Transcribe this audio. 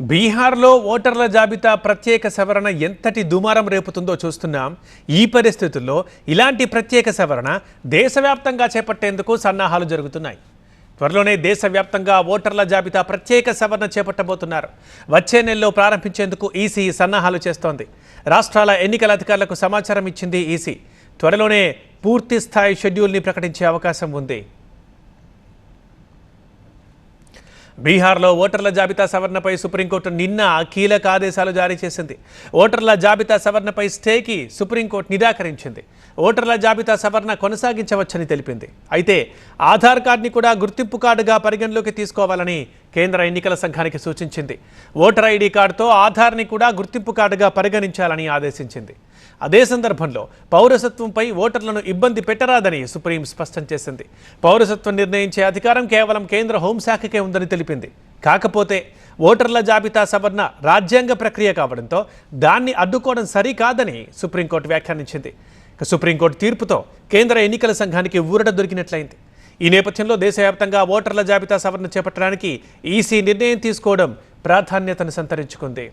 బీహార్లో ఓటర్ల జాబితా ప్రత్యేక సవరణ ఎంతటి దుమారం రేపుతుందో చూస్తున్నాం. ఈ పరిస్థితుల్లో ఇలాంటి ప్రత్యేక సవరణ దేశవ్యాప్తంగా చేపట్టేందుకు సన్నాహాలు జరుగుతున్నాయి. త్వరలోనే దేశవ్యాప్తంగా ఓటర్ల జాబితా ప్రత్యేక సవరణ చేపట్టబోతున్నారు. వచ్చే నెలలో ప్రారంభించేందుకు ఈసీ సన్నాహాలు చేస్తోంది. రాష్ట్రాల ఎన్నికల అధికారులకు సమాచారం ఇచ్చింది ఈసీ. త్వరలోనే పూర్తి స్థాయి షెడ్యూల్ని ప్రకటించే అవకాశం ఉంది. బీహార్లో ఓటర్ల జాబితా సవరణపై సుప్రీంకోర్టు నిన్న కీలక ఆదేశాలు జారీ చేసింది. ఓటర్ల జాబితా సవరణపై స్టేకి సుప్రీంకోర్టు నిరాకరించింది. ఓటర్ల జాబితా సవరణ కొనసాగించవచ్చని తెలిపింది. అయితే ఆధార్ కార్డుని కూడా గుర్తింపు కార్డుగా పరిగణలోకి తీసుకోవాలని కేంద్ర ఎన్నికల సంఘానికి సూచించింది. ఓటర్ ఐడి కార్డుతో ఆధార్ని కూడా గుర్తింపు కార్డుగా పరిగణించాలని ఆదేశించింది. అదే సందర్భంలో పౌరసత్వంపై ఓటర్లను ఇబ్బంది పెట్టరాదని సుప్రీం స్పష్టం చేసింది. పౌరసత్వం నిర్ణయించే అధికారం కేవలం కేంద్ర హోంశాఖకే ఉందని తెలిపింది. కాకపోతే ఓటర్ల జాబితా సవరణ రాజ్యాంగ ప్రక్రియ కావడంతో దాన్ని అడ్డుకోవడం సరికాదని సుప్రీంకోర్టు వ్యాఖ్యానించింది. సుప్రీంకోర్టు తీర్పుతో కేంద్ర ఎన్నికల సంఘానికి ఊరట దొరికినట్లయింది. ఈ నేపథ్యంలో దేశవ్యాప్తంగా ఓటర్ల జాబితా సవరణ చేపట్టడానికి ఈసీ నిర్ణయం తీసుకోవడం ప్రాధాన్యతను సంతరించుకుంది.